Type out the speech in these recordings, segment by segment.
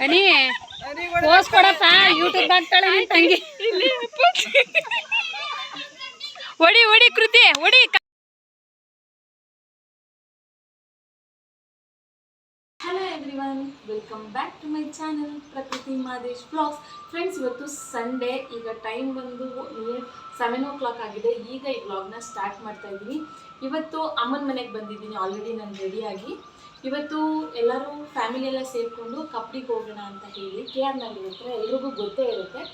ಅನಿ pose ಕೊಡಪ್ಪ YouTube ಆಗ್ತಾಳೆ ನಿನ್ ತಂಗಿ ಹೊಡಿ ಹೊಡಿ ಕೃತಿ ಹೊಡಿ hello everyone welcome back to my channel Prakruthi Madesh vlogs friends ಇವತ್ತು ಸಂಡೇ ಈಗ ಟೈಮ್ ಬಂದು ಸೆವೆನ್ ಓ ಕ್ಲಾಕ್ ಆಗಿದೆ. ಈಗ ಈ ಬ್ಲಾಗ್ನ ಸ್ಟಾರ್ಟ್ ಮಾಡ್ತಾ ಇದ್ದೀನಿ. ಇವತ್ತು ಅಮ್ಮನ ಮನೆಗೆ ಬಂದಿದ್ದೀನಿ ಆಲ್ರೆಡಿ ನಾನು ರೆಡಿಯಾಗಿ ಇವತ್ತು ಎಲ್ಲರೂ ಫ್ಯಾಮಿಲಿ ಎಲ್ಲ ಸೇರಿಕೊಂಡು ಕಪ್ಡಿಗೆ ಹೋಗೋಣ ಅಂತ ಹೇಳಿ ಕೆ ಆರ್ ನಗರ ಹತ್ರ ಎಲ್ರಿಗೂ ಗೊತ್ತೇ ಇರುತ್ತೆ.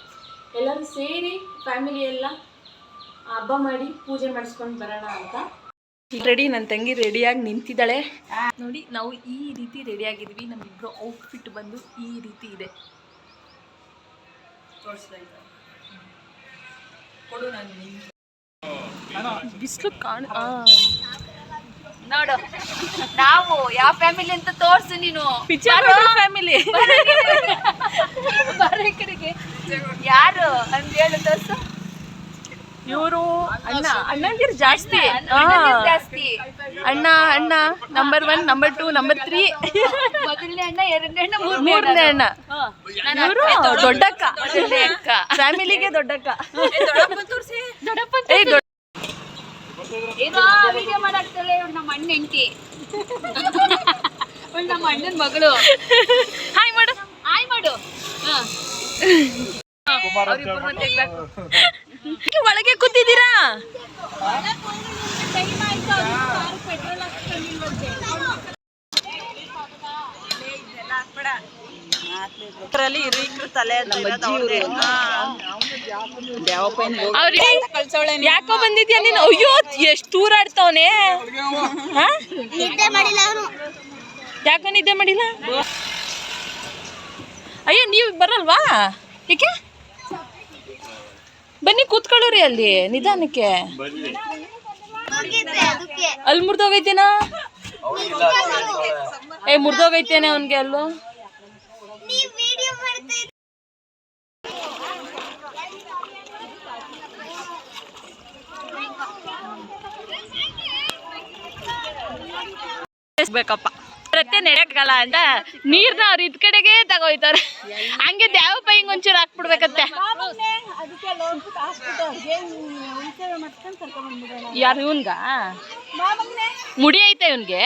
ಎಲ್ಲರೂ ಸೇರಿ ಫ್ಯಾಮಿಲಿ ಎಲ್ಲ ಹಬ್ಬ ಮಾಡಿ ಪೂಜೆ ಮಾಡಿಸ್ಕೊಂಡು ಬರೋಣ ಅಂತ. ರೆಡಿ ನನ್ನ ತಂಗಿ ರೆಡಿಯಾಗಿ ನಿಂತಿದ್ದಾಳೆ ನೋಡಿ ನಾವು ಈ ರೀತಿ ರೆಡಿ ಆಗಿದ್ವಿ ನಮ್ಮಿಬ್ರು ಔಟ್ಫಿಟ್ ಬಂದು ಈ ರೀತಿ ಇದೆ ಬಿಸಿಲು ಕಾಣ ನೋಡು ನಾವು ಯಾವ ಫ್ಯಾಮಿಲಿ ಅಂತ ತೋರ್ಸು ನೀನು ಫ್ಯಾಮಿಲಿ ಯಾರು ಅಂತ ಹೇಳು ತೋರ್ಸು ಇವರು ಅಣ್ಣ ಅಣ್ಣಂದಿರು ಜಾಸ್ತಿ. ಜಾಸ್ತಿ. ಅಣ್ಣ ಅಣ್ಣ number one number two number three ಮೊದಲನೇ ಅಣ್ಣ ಎರಡನೇ ಅಣ್ಣ ಮೂರನೇ ಅಣ್ಣ. ಇವರು ದೊಡ್ಡಕ್ಕ. ಅಕ್ಕ ಫ್ಯಾಮಿಲಿಗೆ ದೊಡ್ಡಕ್ಕ. ಏಯ್ ದೊಡ್ಡ ಏನೋ ವಿಡಿಯೋ ಮಾಡಾಕ್ತಾಳೆ ಇವ್ಳು ನಮ್ಮ ಅಣ್ಣ ಹೆಂಡತಿ. ಇವಳು ನಮ್ಮ ಅಣ್ಣನ ಮಗಳು. ಹಾಯ್ ಮಾಡು. ಹಾಯ್ ಮಾಡು. ಹಾ. ಒಳಗೆ ಕೂತಿದ್ದೀರಾ? ಯಾಕೋ ಬಂದಿದ್ಯಾ ನೀನು? ಅಯ್ಯೋ ಎಷ್ಟು ದೂರ ಆಡ್ತಾವನೆ? ಯಾಕೋ ನಿದ್ದೆ ಮಾಡಿಲ್ಲ? ಅಯ್ಯೋ ನೀವು ಬರಲ್ವಾ? ಏಕೆ ಬನ್ನಿ ಕೂತ್ಕೊಳ್ಳೋರಿ ಅಲ್ಲಿ ನಿಧಾನಕ್ಕೆ. ಅಲ್ಲಿ ಮುರ್ದೋಗೈತೇನಾ? ಏ ಮುರ್ದೋಗೈತೇನೆ ಅವನ್ಗೆ ಅಲ್ಲೂ. ಬೇಕಪ್ಪ. ಪ್ರತ್ಯೇ ನಡೆಯಕ್ಕಲ್ಲ ಅಂತ ನೀರ್ನ ಅವ್ರು ಇದ್ ಕಡೆಗೆ ತಗೋಯ್ತಾರೆ ಹಂಗೆ ದ್ಯಾವಪ್ಪ ಹಿಂಗ್ ಒಂಚೂರು ಹಾಕ್ಬಿಡ್ಬೇಕತ್ತೆ. ಯಾರು ಇವನ್ಗ? ಮುಡಿ ಐತೆ ಇವನ್ಗೆ?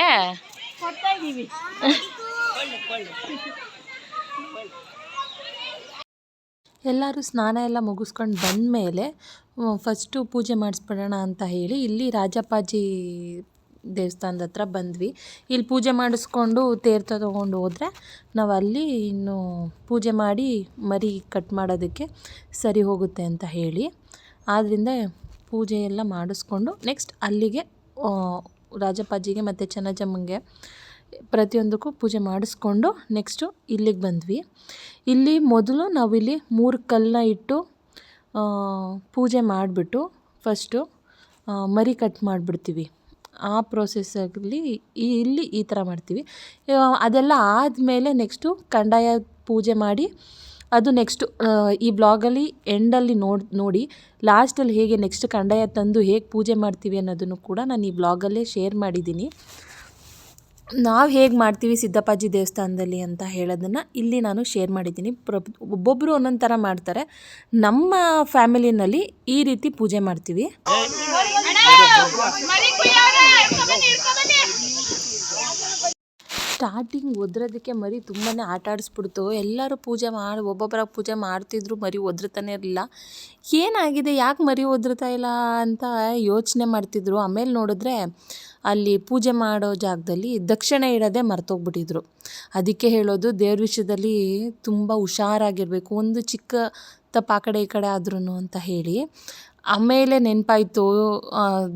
ಎಲ್ಲರೂ ಸ್ನಾನ ಎಲ್ಲ ಮುಗಿಸ್ಕೊಂಡು ಬಂದ ಮೇಲೆ ಫಸ್ಟು ಪೂಜೆ ಮಾಡಿಸ್ಬಿಡೋಣ ಅಂತ ಹೇಳಿ ಇಲ್ಲಿ ರಾಜಪ್ಪಾಜಿ ದೇವಸ್ಥಾನದ ಹತ್ರ ಬಂದ್ವಿ. ಇಲ್ಲಿ ಪೂಜೆ ಮಾಡಿಸ್ಕೊಂಡು ತೀರ್ಥ ತೊಗೊಂಡು ಹೋದರೆ ನಾವು ಅಲ್ಲಿ ಇನ್ನು ಪೂಜೆ ಮಾಡಿ ಮರಿ ಕಟ್ ಮಾಡೋದಕ್ಕೆ ಸರಿ ಹೋಗುತ್ತೆ ಅಂತ ಹೇಳಿ. ಆದ್ದರಿಂದ ಪೂಜೆ ಎಲ್ಲ ಮಾಡಿಸ್ಕೊಂಡು ನೆಕ್ಸ್ಟ್ ಅಲ್ಲಿಗೆ ರಾಜಪ್ಪಾಜಿಗೆ ಮತ್ತು ಚೆನ್ನಜಮ್ಮಂಗೆ ಪ್ರತಿಯೊಂದಕ್ಕೂ ಪೂಜೆ ಮಾಡಿಸ್ಕೊಂಡು ನೆಕ್ಸ್ಟು ಇಲ್ಲಿಗೆ ಬಂದ್ವಿ. ಇಲ್ಲಿ ಮೊದಲು ನಾವಿಲ್ಲಿ ಮೂರು ಕಲ್ಲನ್ನ ಇಟ್ಟು ಪೂಜೆ ಮಾಡಿಬಿಟ್ಟು ಫಸ್ಟು ಮರಿ ಕಟ್ ಮಾಡಿಬಿಡ್ತೀವಿ. ಆ ಪ್ರೋಸೆಸ್ಸಲ್ಲಿ ಇಲ್ಲಿ ಈ ಥರ ಮಾಡ್ತೀವಿ. ಅದೆಲ್ಲ ಆದಮೇಲೆ ನೆಕ್ಸ್ಟು ಕಂದಾಯ ಪೂಜೆ ಮಾಡಿ, ಅದು ನೆಕ್ಸ್ಟು ಈ ಬ್ಲಾಗಲ್ಲಿ ಎಂಡಲ್ಲಿ ನೋಡಿ ನೋಡಿ ಲಾಸ್ಟಲ್ಲಿ ಹೇಗೆ ನೆಕ್ಸ್ಟ್ ಕಂದಾಯ ತಂದು ಹೇಗೆ ಪೂಜೆ ಮಾಡ್ತೀವಿ ಅನ್ನೋದನ್ನು ಕೂಡ ನಾನು ಈ ಬ್ಲಾಗಲ್ಲೇ ಶೇರ್ ಮಾಡಿದ್ದೀನಿ. ನಾವು ಹೇಗೆ ಮಾಡ್ತೀವಿ ಸಿದ್ದಪ್ಪಾಜಿ ದೇವಸ್ಥಾನದಲ್ಲಿ ಅಂತ ಹೇಳೋದನ್ನು ಇಲ್ಲಿ ನಾನು ಶೇರ್ ಮಾಡಿದ್ದೀನಿ. ಪ್ರ ಒಬ್ಬೊಬ್ಬರು ಒಂದೊಂದು ಥರ ಮಾಡ್ತಾರೆ. ನಮ್ಮ ಫ್ಯಾಮಿಲಿನಲ್ಲಿ ಈ ರೀತಿ ಪೂಜೆ ಮಾಡ್ತೀವಿ. ಸ್ಟಾರ್ಟಿಂಗ್ ಒದ್ರೋದಕ್ಕೆ ಮರಿ ತುಂಬಾ ಆಟ ಆಡಿಸ್ಬಿಡ್ತು. ಎಲ್ಲರೂ ಪೂಜೆ ಮಾಡಿ ಒಬ್ಬೊಬ್ಬರ ಪೂಜೆ ಮಾಡ್ತಿದ್ರು, ಮರಿ ಒದ್ರತಾನೆ ಇರಲಿಲ್ಲ. ಏನಾಗಿದೆ? ಯಾಕೆ ಮರಿ ಒದ್ರತಾ ಇಲ್ಲ ಅಂತ ಯೋಚನೆ ಮಾಡ್ತಿದ್ರು. ಆಮೇಲೆ ನೋಡಿದ್ರೆ ಅಲ್ಲಿ ಪೂಜೆ ಮಾಡೋ ಜಾಗದಲ್ಲಿ ದಕ್ಷಿಣ ಇಡೋದೇ ಮರ್ತೋಗ್ಬಿಟ್ಟಿದ್ರು. ಅದಕ್ಕೆ ಹೇಳೋದು ದೇವ್ರ ವಿಷಯದಲ್ಲಿ ತುಂಬ ಹುಷಾರಾಗಿರಬೇಕು, ಒಂದು ಚಿಕ್ಕ ತಪ್ಪು ಆ ಕಡೆ ಈ ಕಡೆ ಆದ್ರೂ ಅಂತ ಹೇಳಿ. ಆಮೇಲೆ ನೆನಪಾಯಿತು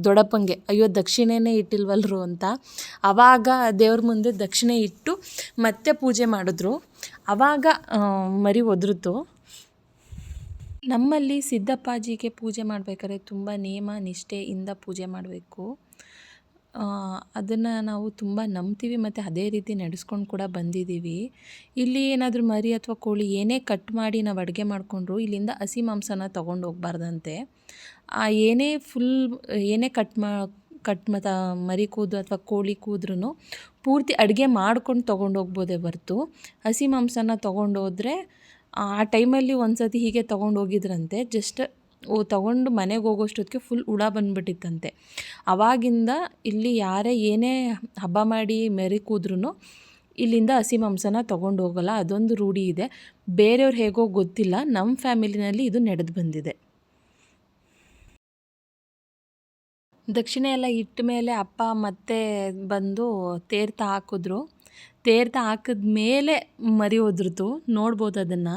ದೊಡ್ಡಪ್ಪಂಗೆ, ಅಯ್ಯೋ, ದಕ್ಷಿಣೆನೇ ಇಟ್ಟಿಲ್ವಲ್ರು ಅಂತ. ಆವಾಗ ದೇವ್ರ ಮುಂದೆ ದಕ್ಷಿಣೆ ಇಟ್ಟು ಮತ್ತೆ ಪೂಜೆ ಮಾಡಿದ್ರು. ಆವಾಗ ಮರಿ ಒದ್ರಿತು. ನಮ್ಮಲ್ಲಿ ಸಿದ್ದಪ್ಪಾಜಿಗೆ ಪೂಜೆ ಮಾಡಬೇಕಾದ್ರೆ ತುಂಬ ನಿಯಮ ನಿಷ್ಠೆಯಿಂದ ಪೂಜೆ ಮಾಡಬೇಕು. ಅದನ್ನು ನಾವು ತುಂಬ ನಂಬ್ತೀವಿ ಮತ್ತು ಅದೇ ರೀತಿ ನಡೆಸ್ಕೊಂಡು ಕೂಡ ಬಂದಿದ್ದೀವಿ ಇಲ್ಲಿ ಏನಾದರೂ ಮರಿ ಅಥವಾ ಕೋಳಿ ಏನೇ ಕಟ್ ಮಾಡಿ ನಾವು ಅಡುಗೆ ಮಾಡಿಕೊಂಡ್ರು ಇಲ್ಲಿಂದ ಹಸಿ ಮಾಂಸನ ತೊಗೊಂಡು ಹೋಗ್ಬಾರ್ದಂತೆ. ಆ, ಏನೇ ಫುಲ್ ಏನೇ ಕಟ್ ಮಾ, ಕಟ್ ಮತ್ತು ಮರಿ ಕೂದು ಅಥವಾ ಕೋಳಿ ಕೂದ್ರೂ ಪೂರ್ತಿ ಅಡುಗೆ ಮಾಡ್ಕೊಂಡು ತೊಗೊಂಡೋಗ್ಬೋದೇ ಹೊರ್ತು. ಹಸಿ ಮಾಂಸನ ತೊಗೊಂಡೋದ್ರೆ ಆ ಟೈಮಲ್ಲಿ ಒಂದು ಸತಿ ಹೀಗೆ ತೊಗೊಂಡೋಗಿದ್ರಂತೆ ಜಸ್ಟ್ ಓ ತೊಗೊಂಡು ಮನೆಗೆ ಹೋಗೋಷ್ಟೊತ್ತಿಗೆ ಫುಲ್ ಹುಳ ಬಂದುಬಿಟ್ಟಿತ್ತಂತೆ. ಆವಾಗಿಂದ ಇಲ್ಲಿ ಯಾರೇ ಏನೇ ಹಬ್ಬ ಮಾಡಿ ಮೆರಿ ಕೂದ್ರೂ ಇಲ್ಲಿಂದ ಹಸಿ ಮಾಂಸನ ತೊಗೊಂಡು ಹೋಗಲ್ಲ, ಅದೊಂದು ರೂಢಿ ಇದೆ. ಬೇರೆಯವ್ರು ಹೇಗೋ ಗೊತ್ತಿಲ್ಲ ನಮ್ಮ ಫ್ಯಾಮಿಲಿನಲ್ಲಿ ಇದು ನಡೆದು ಬಂದಿದೆ. ದಕ್ಷಿಣ ಎಲ್ಲ ಇಟ್ಟ ಮೇಲೆ ಅಪ್ಪ ಮತ್ತೆ ಬಂದು ತೇರ್ತ ಹಾಕಿದ್ರು. ತೇರ್ತ ಹಾಕಿದ ಮೇಲೆ ಮರಿ ಹೋದ್ರತು. ನೋಡ್ಬೋದು ಅದನ್ನು.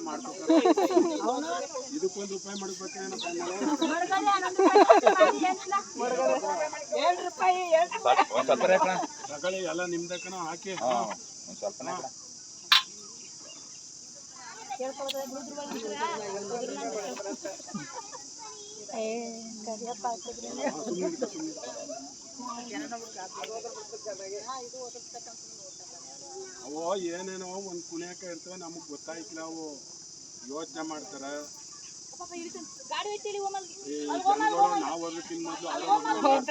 ಮಾಡಿಬಿಡವ ಇದಕ್ಕೊಂದು ರೂಪಾಯಿ ಮಾಡ್ಬೇಕೇನೋ ತಗೊಳ್ಳಿ ಎಲ್ಲ ನಿಮ್ದಕ್ಕನ ಹಾಕಿ ಅವು ಏನೇನೋ ಒಂದು ಕುಣಿಯಕ ಇರ್ತವೆ ನಮಗ್ ಗೊತ್ತಾಯ್ತಿಲ್ಲ ಅವು ಯೋಚನೆ ಮಾಡ್ತಾರ. ನಾವು ಅದಕ್ಕಿಂತ ಮೊದಲು ಅಂತ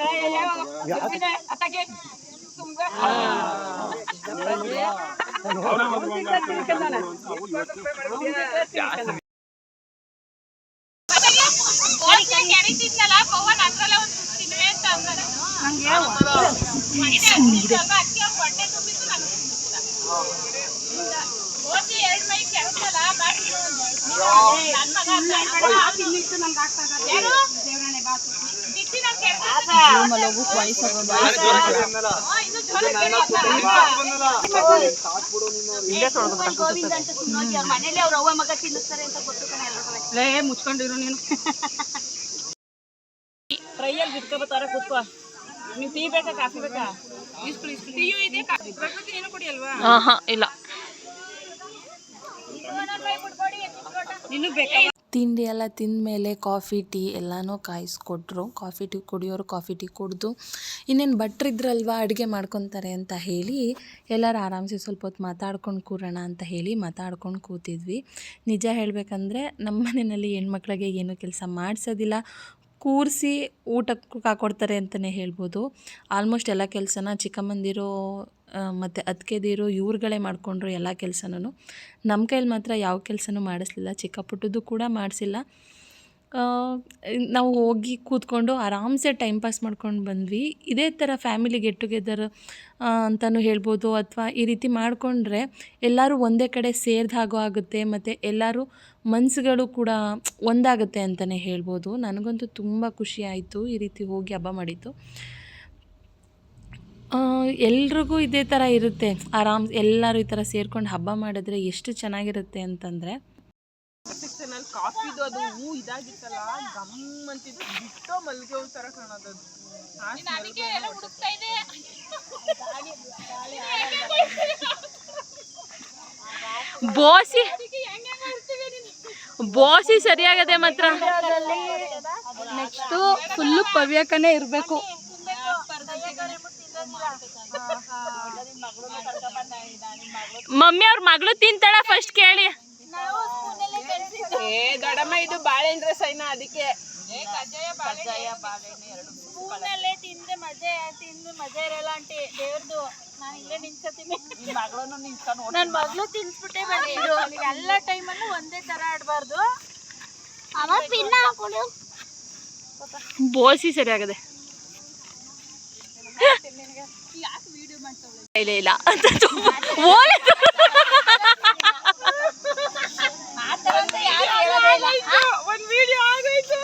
ಗೊತ್ತು ಕಣೆ ಎಲ್ರಿಗೂ. ಲೇ ಮುಚ್ಕೊಂಡಿರು ನೀನು ಫ್ರೈಯಲ್ಲಿ ಬಿಟ್ಕೋಬತ್ತಾರ ಕೂತ್ಕೋ ನೀವು ಟೀ ಬೇಕಾ ಕಾಫಿ ಬೇಕಾ? ಇಸ್ಕೊಳ್ಳಿ ಇಸ್ಕೊಳ್ಳಿ ಟೀಯು ಇದೆ ಕಾಫಿ ಪ್ರಕೃತಿ ನೀನು ಕುಡಿ ಅಲ್ವಾ? ಹಾಂ ಹಾಂ ಇಲ್ಲ. ನಿನಗೆ ಬೇಕಾ? ತಿಂಡಿ ಎಲ್ಲ ತಿಂದಮೇಲೆ ಕಾಫಿ ಟೀ ಎಲ್ಲನೂ ಕಾಯಿಸ್ಕೊಟ್ರು. ಕಾಫಿ ಟೀ ಕುಡಿಯೋರು ಕಾಫಿ ಟೀ ಕುಡಿದು. ಇನ್ನೇನು ಭಟ್ರಿದ್ರಲ್ವ ಅಡುಗೆ ಮಾಡ್ಕೊತಾರೆ ಅಂತ ಹೇಳಿ ಎಲ್ಲರೂ ಆರಾಮ್ಸೆ ಸ್ವಲ್ಪ ಹೊತ್ತು ಮಾತಾಡ್ಕೊಂಡು ಕೂರೋಣ ಅಂತ ಹೇಳಿ ಮಾತಾಡ್ಕೊಂಡು ಕೂತಿದ್ವಿ. ನಿಜ ಹೇಳಬೇಕಂದ್ರೆ ನಮ್ಮ ಮನೆಯಲ್ಲಿ ಹೆಣ್ಮಕ್ಳಿಗೆ ಏನೂ ಕೆಲಸ ಮಾಡಿಸೋದಿಲ್ಲ. ಕೂರಿಸಿ ಊಟಕ್ಕೆ ಹಾಕೊಡ್ತಾರೆ ಅಂತಲೇ ಹೇಳ್ಬೋದು. ಆಲ್ಮೋಸ್ಟ್ ಎಲ್ಲ ಕೆಲಸನ ಚಿಕ್ಕಮ್ಮಂದಿರು ಮತ್ತು ಅತ್ತಿಗೆದಿರು ಇವ್ರುಗಳೇ ಮಾಡಿಕೊಂಡ್ರು ಎಲ್ಲ ಕೆಲಸನೂ. ನಮ್ಮ ಕೈಲಿ ಮಾತ್ರ ಯಾವ ಕೆಲಸನೂ ಮಾಡಿಸ್ಲಿಲ್ಲ. ಚಿಕ್ಕ ಪುಟ್ಟದ್ದು ಕೂಡ ಮಾಡಿಸಿಲ್ಲ. ನಾವು ಹೋಗಿ ಕೂತ್ಕೊಂಡು ಆರಾಮ್ಸೆ ಟೈಮ್ ಪಾಸ್ ಮಾಡ್ಕೊಂಡು ಬಂದ್ವಿ. ಇದೇ ಥರ ಫ್ಯಾಮಿಲಿ ಗೆಟ್ ಟುಗೆದರ್ ಅಂತಲೂ ಹೇಳ್ಬೋದು. ಅಥವಾ ಈ ರೀತಿ ಮಾಡಿಕೊಂಡ್ರೆ ಎಲ್ಲರೂ ಒಂದೇ ಕಡೆ ಸೇರಿದ ಹಾಗೂ ಆಗುತ್ತೆ. ಮತ್ತು ಎಲ್ಲರೂ ಮನಸ್ಸುಗಳು ಕೂಡ ಒಂದಾಗುತ್ತೆ ಅಂತಲೇ ಹೇಳ್ಬೋದು. ನನಗಂತೂ ತುಂಬ ಖುಷಿ ಆಯಿತು ಈ ರೀತಿ ಹೋಗಿ ಹಬ್ಬ ಮಾಡಿದ್ದು. ಎಲ್ರಿಗೂ ಇದೇ ಥರ ಇರುತ್ತೆ. ಆರಾಮ್ ಎಲ್ಲರೂ ಈ ಥರ ಸೇರ್ಕೊಂಡು ಹಬ್ಬ ಮಾಡಿದ್ರೆ ಎಷ್ಟು ಚೆನ್ನಾಗಿರುತ್ತೆ ಅಂತಂದರೆ ಸೆಕ್ಷನಲ್ಲಿ ಕಾಫಿದು ಅದು ಹೂ ಇದಾಗಿತ್ತಲ್ಲ ಗಮ್ ಅಂತಿದ್ದು ಬಿಟ್ಟೋ ಮಲ್ಗೆ ಹೂ ಥರ ಕಾಣೋದು ಬೋಸಿ. ಬೋಸಿ ಸರಿಯಾಗದೆ ಮಾತ್ರ. ನೆಕ್ಸ್ಟ್ ಫುಲ್ಲು ಪವ್ಯಕನೇ ಇರಬೇಕು. ಮಮ್ಮಿ ಅವ್ರ ಮಗಳು ತಿಂತಾಳ ಫಸ್ಟ್ ಕೇಳಿ. ಏ ದೊಡ್ಡಮ್ಮ ಇದು ಬಾಳೆಹಣ್ಣು ರಸ ಇನ್ನ ಅದಕ್ಕೆ ಸ್ಪೂನಲ್ಲೇ ತಿಂದ್ರೆ ಮಜೆ ತಿಂದು ಮಜೆ ಇರಲ್ಲ ಆಂಟಿ ದೇವ್ರದು. ನಾನು ಇಲ್ಲೇ ನಿಂತ್ಕೊತೀನಿ. ನನ್ನ ಮಗಳು ತಿನ್ಸ್ಬಿಟ್ಟೆ ಇದು ಎಲ್ಲ ಟೈಮಲ್ಲೂ ಒಂದೇ ತರ ಆಡಬಾರ್ದು. ಅವಾಗ ಪಿನ್ನ ಹಾಕೊಂಡು. ಬೋಸಿ ಸರಿಯಾಗದೆ ಇಲ್ಲ ಇಲ್ಲ. ಓಲೆ ಒಂದು ವಿಡಿಯೋ ಆಗೋಯ್ತು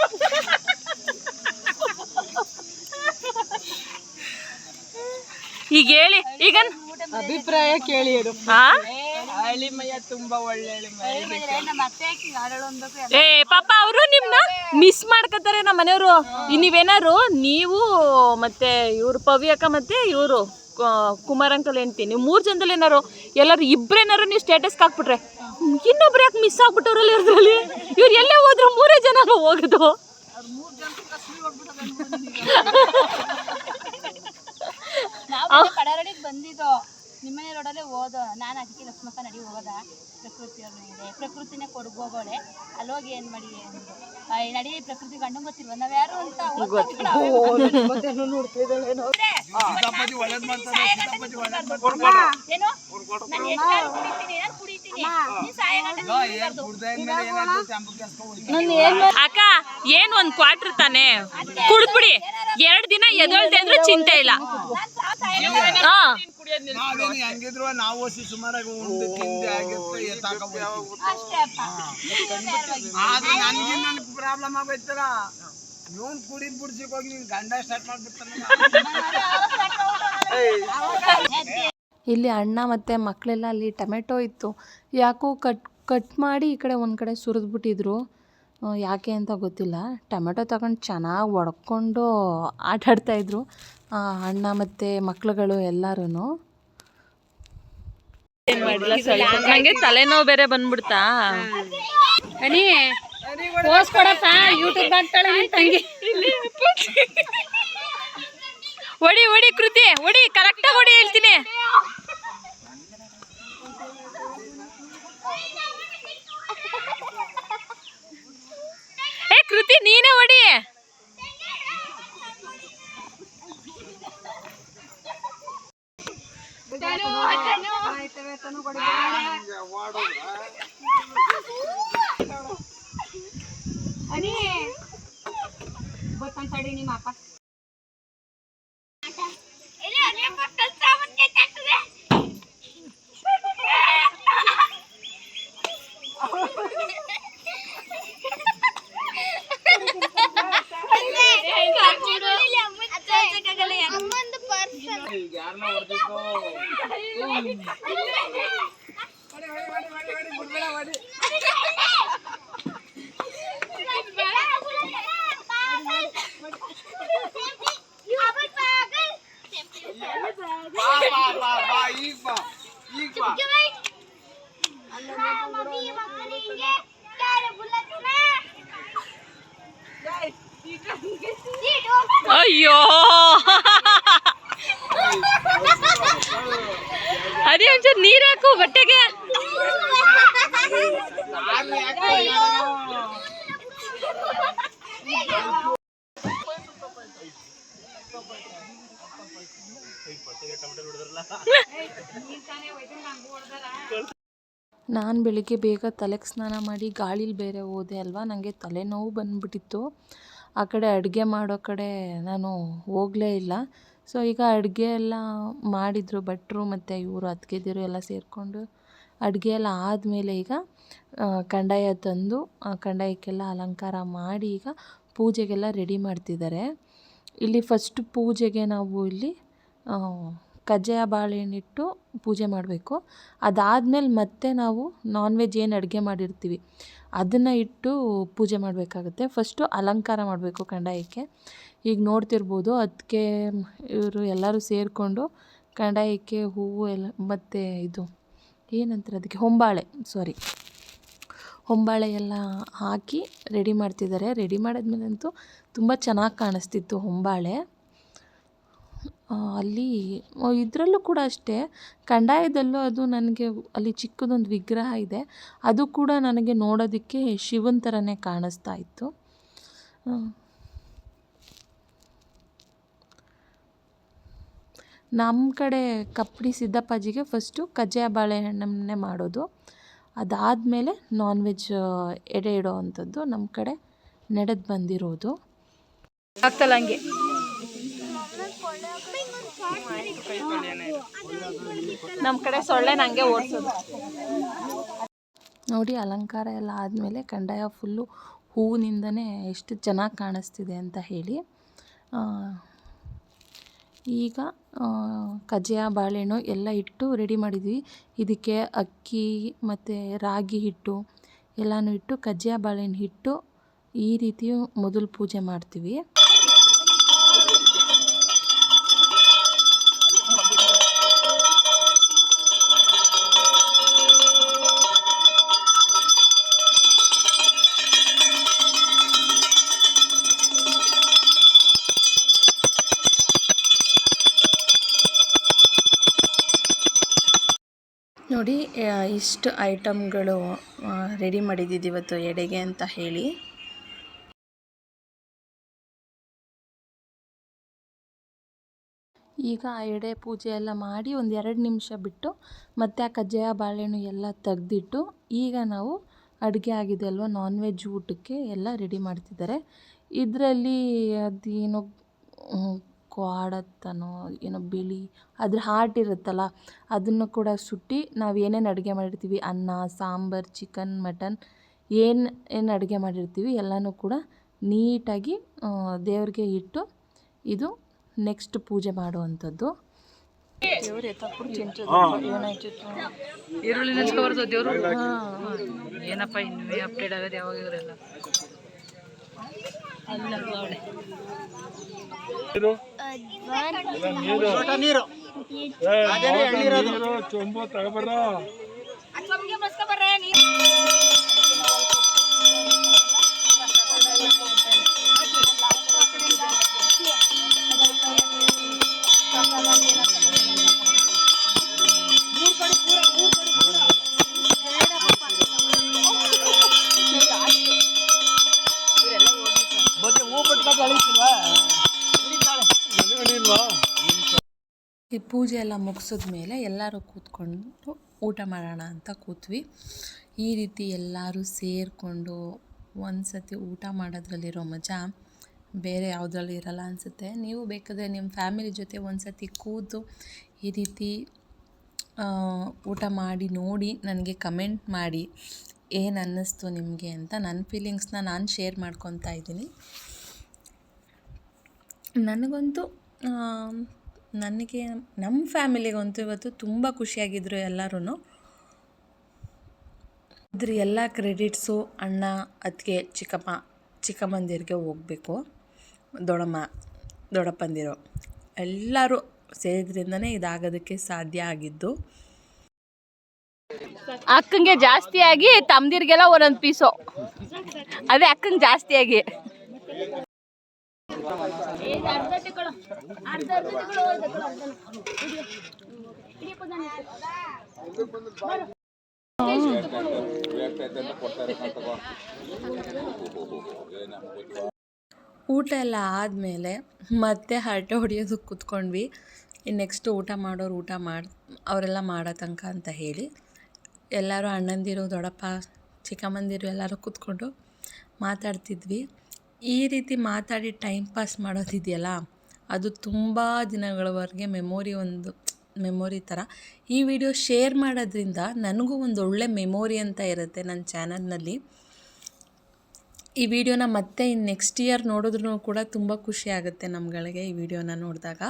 ಈಗ ಹೇಳಿ ಈಗ ಅಭಿಪ್ರಾಯ ಕೇಳಿ ತುಂಬಾ ಒಳ್ಳೆ ಏ ಪಾಪ ಅವರು ನಿಮ್ನ ಮಿಸ್ ಮಾಡ್ಕೋತಾರೆ ನಮ್ಮ ಮನೆಯವರು. ನೀವೇನಾರು ನೀವು ಮತ್ತೆ ಇವ್ರು ಪವಿ ಅಕ್ಕ ಮತ್ತೆ ಇವರು ಕುಮಾರ್ ಅಂಕಲ್ ಹೆಂಡ್ತಿ ನೀವು ಮೂರು ಜನದಲ್ಲಿ ಏನಾರು ಎಲ್ಲರೂ ಇಬ್ರೇನಾರು ನೀವು ಸ್ಟೇಟಸ್ಗೆ ಹಾಕ್ಬಿಟ್ರೆ ಇನ್ನೊಬ್ರು ಯಾಕೆ ಮಿಸ್ ಆಗ್ಬಿಟ್ಟವ್ರಲ್ಲಿ ಇರೋದ್ರಲ್ಲಿ? ಇವ್ರು ಎಲ್ಲೇ ಹೋದ್ರು ಮೂರೇ ಜನ ಹೋಗೋದು. ನಾವು ಕಡರಡಿಗೆ ಬಂದಿದ್ದು ನಿಮ್ಮನೆ ರೋಡಲ್ಲೇ ಹೋದ ನಾನು ಅದಕ್ಕೆ ಲಕ್ಷ್ಮಕ್ಕ ನಡಿ ಹೋದ ಪ್ರಕೃತಿ ಇದೆ. ಪ್ರಕೃತಿನೇ ಕೊಡಗು ಹೋಗೋಳೆ ಅಲ್ಲೋಗಿ ಏನ್ ಮಾಡಿ ನಡಿ ಪ್ರಕೃತಿ ಗಂಡು ಗೊತ್ತಿಲ್ವ? ನಾವ್ ಯಾರು ಅಂತ ಏನು. ನಾನು ಎಷ್ಟು ಕುಡಿತೀನಿ? ನಾನು ಕುಡಿತೀನಿ? ನೀನ್ ಸಾಯ ಅಕ್ಕ ಏನ್ ಒಂದ್ ಕ್ವಾರ್ಟರ್ ತಾನೆ? ಕುಡಿದ್ಬಿಡಿ ಎರಡ್ ದಿನ ಎದೊಳ್ದೆ ಅಂದ್ರೆ ಚಿಂತೆ ಇಲ್ಲ. ಹಂಗಿದ್ರು ನಾವು ಸುಮಾರಾಗಿ ಉಂಡು ತಿಂದೆ ಆದ್ರೆ ನನ್ಗೆ ನನ್ ಪ್ರಾಬ್ಲಮ್ ಆಗೋಯ್ತಲ್ಲ. ಇವನ್ ಕುಡಿದ್ ಬಿಡ್ಸಿಕ್ ಹೋಗಿ ನಿನ್ ಗಂಡ ಸ್ಟಾರ್ಟ್ ಮಾಡ್ಬಿಡ್ತಾನೆ. ಇಲ್ಲಿ ಅಣ್ಣ ಮತ್ತು ಮಕ್ಕಳೆಲ್ಲ ಅಲ್ಲಿ ಟೊಮೆಟೊ ಇತ್ತು. ಯಾಕೋ ಕಟ್ ಕಟ್ ಮಾಡಿ ಈ ಕಡೆ ಒಂದು ಕಡೆ ಸುರಿದ್ಬಿಟ್ಟಿದ್ರು. ಯಾಕೆ ಅಂತ ಗೊತ್ತಿಲ್ಲ. ಟೊಮೆಟೊ ತಗೊಂಡು ಚೆನ್ನಾಗಿ ಒಡ್ಕೊಂಡು ಆಟಾಡ್ತಾಯಿದ್ರು ಇದ್ರು. ಅಣ್ಣ ಮತ್ತು ಮಕ್ಳುಗಳು ಎಲ್ಲರೂ ನನಗೆ ತಲೆನೋವು ಬೇರೆ ಬಂದ್ಬಿಡ್ತಾ. ಕೊಡಪ್ಪ. ಯೂಟ್ಯೂಬ್ ಹಾಕ್ತಾಳೆ ನಿನ್ ತಂಗಿ. ಒಡಿ ಒಡಿ ಕೃತಿ ಒಡಿ ಕರೆಕ್ಟಾಗಿ ಒಡಿ ಹೇಳ್ತೀನಿ. ಬಾ ಬಾ ಬಾ ಬಾ ಈಗ ಬಾ ಈಗ ಬಾ ಅಯ್ಯೋ ಅದೇ ಒಂಚೂರು ನೀರು ಹಾಕು ಬಟ್ಟೆಗೆ ನಾನು ಬೆಳಿಗ್ಗೆ ಬೇಗ ತಲೆಗೆ ಸ್ನಾನ ಮಾಡಿ ಗಾಳಿಲಿ ಬೇರೆ ಹೋದೆ ಅಲ್ವಾ? ನನಗೆ ತಲೆನೋವು ಬಂದುಬಿಟ್ಟಿತ್ತು. ಆ ಕಡೆ ಅಡುಗೆ ಮಾಡೋ ಕಡೆ ನಾನು ಹೋಗಲೇ ಇಲ್ಲ. ಸೊ ಈಗ ಅಡುಗೆ ಎಲ್ಲ ಮಾಡಿದರು, ಭಟ್ರು ಮತ್ತು ಇವರು ಅತ್ತಿಗೆದಿರು ಎಲ್ಲ ಸೇರಿಕೊಂಡು ಅಡುಗೆ ಎಲ್ಲ ಆದಮೇಲೆ ಈಗ ಕಂಡಾಯ ತಂದು, ಆ, ಕಂಡಾಯಕ್ಕೆಲ್ಲ ಅಲಂಕಾರ ಮಾಡಿ ಈಗ ಪೂಜೆಗೆಲ್ಲ ರೆಡಿ ಮಾಡ್ತಿದ್ದಾರೆ. ಇಲ್ಲಿ ಫಸ್ಟ್ ಪೂಜೆಗೆ ನಾವು ಇಲ್ಲಿ ಕಜ್ಜಾಯ ಬಾಳೆಹಣ್ಣಿಟ್ಟು ಪೂಜೆ ಮಾಡಬೇಕು. ಅದಾದಮೇಲೆ ಮತ್ತೆ ನಾವು ನಾನ್ ವೆಜ್ ಏನು ಅಡುಗೆ ಮಾಡಿರ್ತೀವಿ, ಅದನ್ನು ಇಟ್ಟು ಪೂಜೆ ಮಾಡಬೇಕಾಗುತ್ತೆ. ಫಸ್ಟು ಅಲಂಕಾರ ಮಾಡಬೇಕು ಕಂದಾಯಕ್ಕೆ ಈಗ ನೋಡ್ತಿರ್ಬೋದು. ಅದಕ್ಕೆ ಇವರು ಎಲ್ಲರೂ ಸೇರಿಕೊಂಡು ಕಂಡಾಯಕ್ಕೆ ಹೂವು ಎಲ್ಲ, ಮತ್ತು ಇದು, ಏನಂತಾರೆ ಅದಕ್ಕೆ? ಹೊಂಬಾಳೆ ಸಾರಿ ಹೊಂಬಾಳೆ ಎಲ್ಲ ಹಾಕಿ ರೆಡಿ ಮಾಡ್ತಿದ್ದಾರೆ. ರೆಡಿ ಮಾಡಿದ್ಮೇಲಂತೂ ತುಂಬ ಚೆನ್ನಾಗಿ ಕಾಣಿಸ್ತಿತ್ತು ಹೊಂಬಾಳೆ. ಅಲ್ಲಿ ಇದರಲ್ಲೂ ಕೂಡ ಅಷ್ಟೇ. ಕಂಡಾಯದಲ್ಲೂ ಅದು ನನಗೆ ಅಲ್ಲಿ ಚಿಕ್ಕದೊಂದು ವಿಗ್ರಹ ಇದೆ. ಅದು ಕೂಡ ನನಗೆ ನೋಡೋದಕ್ಕೆ ಶಿವನ ಥರನೇ ಕಾಣಿಸ್ತಾ ಇತ್ತು. ನಮ್ಮ ಕಡೆ ಕಪ್ಡಿ ಸಿದ್ದಪ್ಪಾಜಿಗೆ ಫಸ್ಟು ಕಜ್ಜಾಯ ಬಾಳೆಹಣ್ಣನ್ನೇ ಮಾಡೋದು. ಅದಾದಮೇಲೆ ನಾನ್ ವೆಜ್ ಎಡೆ ಇಡೋ ಅಂಥದ್ದು ನಮ್ಮ ಕಡೆ ನಡೆದು ಬಂದಿರೋದು. ಆಗ್ತಲ್ಲ ಹಂಗೆ. ನಮ್ಮ ಕಡೆ ಸೊಳ್ಳೆ ನಂಗೆ ಓಡಿಸೋದು. ನೋಡಿ ಅಲಂಕಾರ ಎಲ್ಲ ಆದಮೇಲೆ ಕಂಡಾಯ ಫುಲ್ಲು ಹೂವಿನಿಂದನೇ ಎಷ್ಟು ಚೆನ್ನಾಗಿ ಕಾಣಿಸ್ತಿದೆ ಅಂತ ಹೇಳಿ. ಈಗ ಕಜ್ಜಿಯ, ಬಾಳೆಹಣ್ಣು ಎಲ್ಲ ಇಟ್ಟು ರೆಡಿ ಮಾಡಿದ್ವಿ. ಇದಕ್ಕೆ ಅಕ್ಕಿ ಮತ್ತು ರಾಗಿ ಹಿಟ್ಟು ಎಲ್ಲನೂ ಇಟ್ಟು ಕಜ್ಜಾಯ, ಬಾಳೆಹಣ್ಣು ಹಿಟ್ಟು ಈ ರೀತಿಯೂ ಮೊದಲು ಪೂಜೆ ಮಾಡ್ತೀವಿ. ನೋಡಿ ಇಷ್ಟು ಐಟಮ್ಗಳು ರೆಡಿ ಮಾಡಿದ್ದಿದ್ದು ಇವತ್ತು ಎಡೆಗೆ ಅಂತ ಹೇಳಿ. ಈಗ ಆ ಎಡೆ ಪೂಜೆ ಎಲ್ಲ ಮಾಡಿ ಒಂದು ಎರಡು ನಿಮಿಷ ಬಿಟ್ಟು ಮತ್ತೆ ಆ ಕಜ್ಜಾಯ ಬಾಳೆಹಣ್ಣು ಎಲ್ಲ ತೆಗೆದಿಟ್ಟು ಈಗ ನಾವು ಅಡುಗೆ ಆಗಿದೆ ಅಲ್ವಾ ನಾನ್ ವೆಜ್ ಊಟಕ್ಕೆ ಎಲ್ಲ ರೆಡಿ ಮಾಡ್ತಿದ್ದಾರೆ. ಇದರಲ್ಲಿ ಅದೇನೋ ಕ್ವಾಡತ್ತನೋ ಏನೋ ಬಿಳಿ ಅದ್ರ ಹಾರ್ಟ್ ಇರುತ್ತಲ್ಲ ಅದನ್ನು ಕೂಡ ಸುಟ್ಟು ನಾವು ಏನೇನು ಅಡುಗೆ ಮಾಡಿರ್ತೀವಿ ಅನ್ನ ಸಾಂಬಾರು ಚಿಕನ್ ಮಟನ್ ಏನು ಏನು ಅಡುಗೆ ಮಾಡಿರ್ತೀವಿ ಎಲ್ಲನೂ ಕೂಡ ನೀಟಾಗಿ ದೇವ್ರಿಗೆ ಇಟ್ಟು ಇದು ನೆಕ್ಸ್ಟ್ ಪೂಜೆ ಮಾಡುವಂಥದ್ದು. ಈರುಳ್ಳಿ ನೆನ್ಸ್ಕೊಬಾರ್ದು ದೇವರು. ಏನಪ್ಪ ಇನ್ನೂ ಅಪ್ಡೇಟ್ ಆಗೋದು ಯಾವಾಗ ಇವರೆಲ್ಲ ನೀರು? ಚೊಂಬು ತಗೊಬರ. ಪೂಜೆ ಎಲ್ಲ ಮುಗಿಸಿದ ಮೇಲೆ ಎಲ್ಲರೂ ಕೂತ್ಕೊಂಡು ಊಟ ಮಾಡೋಣ ಅಂತ ಕೂತ್ವಿ. ಈ ರೀತಿ ಎಲ್ಲರೂ ಸೇರಿಕೊಂಡು ಒಂದು ಸತಿ ಊಟ ಮಾಡೋದ್ರಲ್ಲಿರೋ ಮಜಾ ಬೇರೆ ಯಾವುದ್ರಲ್ಲಿ ಇರಲ್ಲ ಅನಿಸುತ್ತೆ. ನೀವು ಬೇಕಾದರೆ ನಿಮ್ಮ ಫ್ಯಾಮಿಲಿ ಜೊತೆ ಒಂದು ಸತಿ ಕೂತು ಈ ರೀತಿ ಊಟ ಮಾಡಿ ನೋಡಿ ನನಗೆ ಕಮೆಂಟ್ ಮಾಡಿ ಏನು ಅನ್ನಿಸ್ತು ನಿಮಗೆ ಅಂತ ನನ್ನ ಫೀಲಿಂಗ್ಸ್ನ ನಾನು ಶೇರ್ ಮಾಡ್ಕೊತಾ ಇದ್ದೀನಿ. ನನಗಂತೂ ನನಗೆ ನಮ್ಮ ಫ್ಯಾಮಿಲಿಗಂತೂ ಇವತ್ತು ತುಂಬ ಖುಷಿಯಾಗಿದ್ದರು ಎಲ್ಲರೂ ಇದ್ರ ಎಲ್ಲ ಕ್ರೆಡಿಟ್ಸು, ಅಣ್ಣ, ಅತ್ತಿಗೆ ಚಿಕ್ಕಮ್ಮ ಚಿಕ್ಕಮ್ಮಂದಿರಿಗೆ ಹೋಗಬೇಕು. ದೊಡ್ಡಮ್ಮ, ದೊಡ್ಡಪ್ಪಂದಿರು ಎಲ್ಲರೂ ಸೇರಿದ್ರಿಂದನೇ ಇದಾಗೋದಕ್ಕೆ ಸಾಧ್ಯ ಆಗಿದ್ದು. ಅಕ್ಕಂಗೆ ಜಾಸ್ತಿಯಾಗಿ ಆಗಿ ತಮ್ದಿರ್ಗೆಲ್ಲ ಒಂದೊಂದು ಪೀಸು ಅದೇ ಅಕ್ಕಂಗೆ ಜಾಸ್ತಿಯಾಗಿ. ಊಟ ಎಲ್ಲ ಆದಮೇಲೆ ಮತ್ತೆ ಹರಟೆ ಹೊಡಿಯೋದು ಕೂತ್ಕೊಂಡ್ವಿ. ನೆಕ್ಸ್ಟ್ ಊಟ ಮಾಡೋರು ಊಟ ಮಾಡಿ, ಅವರೆಲ್ಲ ಮಾಡೋ ತನಕ ಅಂತ ಹೇಳಿ. ಎಲ್ಲರೂ ಅಣ್ಣಂದಿರು, ದೊಡ್ಡಪ್ಪ, ಚಿಕ್ಕಮ್ಮಂದಿರು ಎಲ್ಲರೂ ಕೂತ್ಕೊಂಡು ಮಾತಾಡ್ತಿದ್ವಿ. ಈ ರೀತಿ ಮಾತಾಡಿ ಟೈಮ್ ಪಾಸ್ ಮಾಡೋದಿದೆಯಲ್ಲ, ಅದು ತುಂಬ ದಿನಗಳವರೆಗೆ ಮೆಮೊರಿ ಒಂದು ಮೆಮೊರಿ ಥರ ಈ ವಿಡಿಯೋ ಶೇರ್ ಮಾಡೋದ್ರಿಂದ ನನಗೂ ಒಂದು ಒಳ್ಳೆ ಮೆಮೊರಿ ಅಂತ ಇರುತ್ತೆ ನನ್ನ ಚಾನಲ್ನಲ್ಲಿ ಈ ವಿಡಿಯೋನ ಮತ್ತೆ ಇನ್ನು ನೆಕ್ಸ್ಟ್ ಇಯರ್ ನೋಡಿದ್ರೂ ಕೂಡ ತುಂಬ ಖುಷಿ ಆಗುತ್ತೆ ನಮ್ಗಳಿಗೆ ಈ ವಿಡಿಯೋನ ನೋಡಿದಾಗ.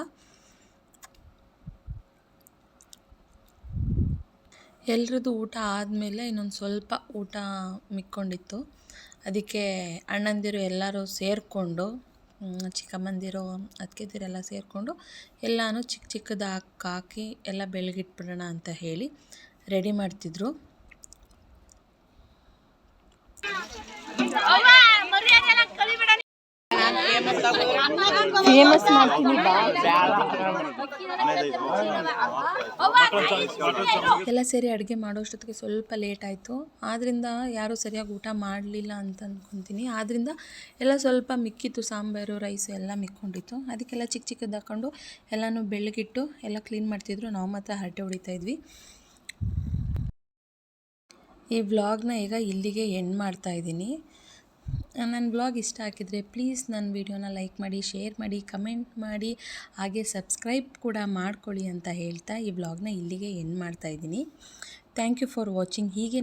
ಎಲ್ರದ್ದು ಊಟ ಆದಮೇಲೆ ಇನ್ನೊಂದು ಸ್ವಲ್ಪ ಊಟ ಮಿಕ್ಕೊಂಡಿತ್ತು. ಅದಕ್ಕೆ ಅಣ್ಣಂದಿರು ಎಲ್ಲರೂ ಸೇರಿಕೊಂಡು ಚಿಕ್ಕಮ್ಮಂದಿರು ಅತ್ತಿಗೆದಿರೆಲ್ಲ ಸೇರಿಕೊಂಡು ಎಲ್ಲಾನು ಚಿಕ್ಕ ಚಿಕ್ಕದಾಗಿ ಹಾಕಿ ಎಲ್ಲ ಬೆಳಗಿಟ್ಬಿಡೋಣ ಅಂತ ಹೇಳಿ ರೆಡಿ ಮಾಡ್ತಿದ್ರು. ಫೇಮಸ್ ಮಾಡ್ತೀನಿ ಎಲ್ಲ ಸೇರಿ ಅಡುಗೆ ಮಾಡೋಷ್ಟೊತ್ತಿಗೆ ಸ್ವಲ್ಪ ಲೇಟ್ ಆಯಿತು. ಆದ್ದರಿಂದ ಯಾರೂ ಸರಿಯಾಗಿ ಊಟ ಮಾಡಲಿಲ್ಲ ಅಂತ ಅಂದ್ಕೊತೀನಿ ಆದ್ದರಿಂದ ಎಲ್ಲ ಸ್ವಲ್ಪ ಮಿಕ್ಕಿತ್ತು. ಸಾಂಬಾರು ರೈಸು ಎಲ್ಲ ಮಿಕ್ಕೊಂಡಿತ್ತು. ಅದಕ್ಕೆಲ್ಲ ಚಿಕ್ಕ ಚಿಕ್ಕದು ಹಾಕೊಂಡು ಎಲ್ಲನೂ ಬೆಳಗಿಟ್ಟು ಎಲ್ಲ ಕ್ಲೀನ್ ಮಾಡ್ತಿದ್ರು. ನಾವು ಮಾತ್ರ ಹರಟೆ ಹೊಡಿತಾ ಇದ್ವಿ. ಈ ವ್ಲಾಗ್ನ ಈಗ ಇಲ್ಲಿಗೆ ಎಂಡ್ ಮಾಡ್ತಾ ಇದ್ದೀನಿ. ನನ್ನ ಬ್ಲಾಗ್ ಇಷ್ಟ ಆಗಿದ್ರೆ ಪ್ಲೀಸ್ ನನ್ನ ವಿಡಿಯೋನ ಲೈಕ್ ಮಾಡಿ, ಶೇರ್ ಮಾಡಿ, ಕಮೆಂಟ್ ಮಾಡಿ, ಹಾಗೆ ಸಬ್ಸ್ಕ್ರೈಬ್ ಕೂಡ ಮಾಡ್ಕೊಳ್ಳಿ ಅಂತ ಹೇಳ್ತಾ ಈ ಬ್ಲಾಗ್ನ ಇಲ್ಲಿಗೆ ಎಂಡ್ ಮಾಡ್ತಾ ಇದ್ದೀನಿ. Thank you for watching. ಹೀಗೆ